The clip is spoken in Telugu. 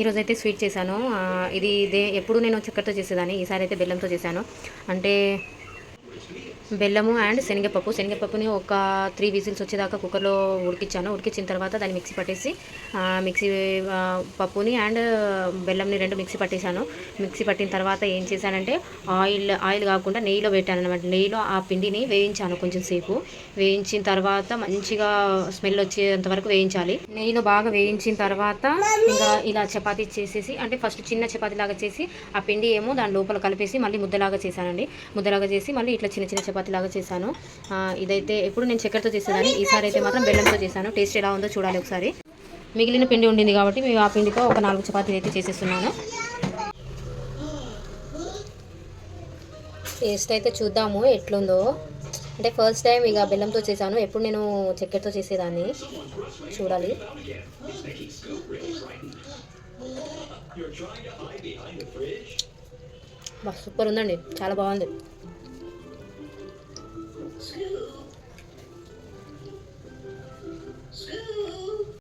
ఈరోజు అయితే స్వీట్ చేశాను. ఇది ఇదే ఎప్పుడు నేను చక్కెరతో చేసేదాన్ని ఈసారి అయితే బెల్లంతో చేశాను. అంటే బెల్లము అండ్ శనగపప్పు. శనగపప్పుని ఒక త్రీ విజిల్స్ వచ్చేదాకా కుక్కర్లో ఉడికించాను ఉడికించిన తర్వాత దాన్ని మిక్సీ పట్టేసి మిక్సీ పప్పుని అండ్ బెల్లంని రెండు మిక్సీ పట్టేశాను. మిక్సీ పట్టిన తర్వాత ఏం చేశానంటే ఆయిల్ ఆయిల్ కాకుండా నెయ్యిలో పెట్టాను అనమాట నెయ్యిలో ఆ పిండిని వేయించాను కొంచెం సేపు. వేయించిన తర్వాత మంచిగా స్మెల్ వచ్చేంత వరకు వేయించాలి. నెయ్యిలో బాగా వేయించిన తర్వాత ఇంకా ఇలా చపాతీ చేసేసి అంటే ఫస్ట్ చిన్న చపాతీ లాగా చేసి ఆ పిండి ఏమో దాని లోపల కలిపేసి మళ్ళీ ముద్దలాగా చేశానండి. ముద్దలాగా చేసి మళ్ళీ ఇట్లా చిన్న చిన్న చపాతీ లాగా చేశాను. ఇదైతే ఎప్పుడు నేను చక్కెరతో చేసేదాన్ని. ఈసారి అయితే మాత్రం బెల్లంతో చేశాను. టేస్ట్ ఎలా ఉందో చూడాలి ఒకసారి. మిగిలిన పిండి ఉండింది కాబట్టి మేము ఆ పిండితో ఒక నాలుగు చపాతీలు అయితే చేసేస్తున్నాను. టేస్ట్ అయితే చూద్దాము ఎట్లుందో. అంటే ఫస్ట్ టైం ఇక బెల్లంతో చేశాను. ఎప్పుడు నేను చక్కెరతో చేసేదాన్ని చూడాలి. సూపర్ ఉందండి. చాలా బాగుంది.